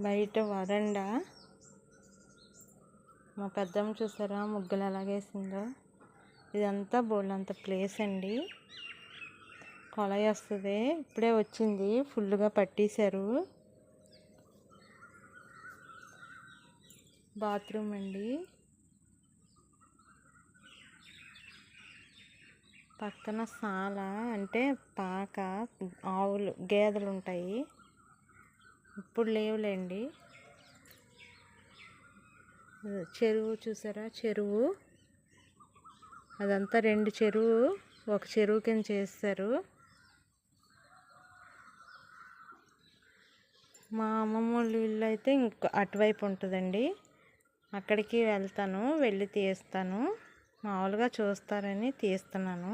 బయట వరండా. మా పెద్దమ్మ చూసారా? ముగ్గులు ఎలాగేసిందో ఇదంతా బోళ్ళంత ప్లేస్ అండి. కొలయి వస్తుంది. ఇప్పుడే వచ్చింది. ఫుల్గా పట్టేశారు. బాత్రూమ్ అండి. పక్కన సాల అంటే పాక ఆవులు గేదెలు ఉంటాయి ఇప్పుడు లేవులేండి. చెరువు చూసారా? చెరువు. అదంతా రెండు చెరువు ఒక చెరువు కింద చేస్తారు. మా అమ్మమ్మ వాళ్ళ ఇల్లు అయితే ఇంక అటువైపు ఉంటుందండి. అక్కడికి వెళ్తాను వెళ్ళి తీస్తాను. మామూలుగా చూస్తారని తీస్తున్నాను.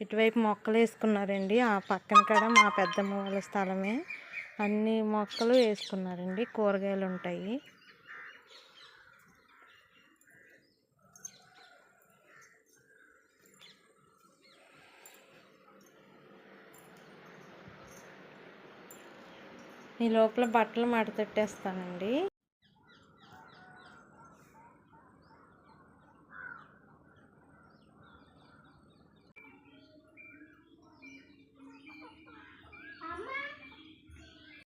ఇటువైపు మొక్కలు వేసుకున్నారండి. ఆ పక్కన కాడ మా పెద్దమ్మ వాళ్ళ స్థలమే. అన్ని మొక్కలు వేసుకున్నారండి. కూరగాయలు ఉంటాయి. ఈ లోపల బట్టలు మడతెట్టేస్తానండి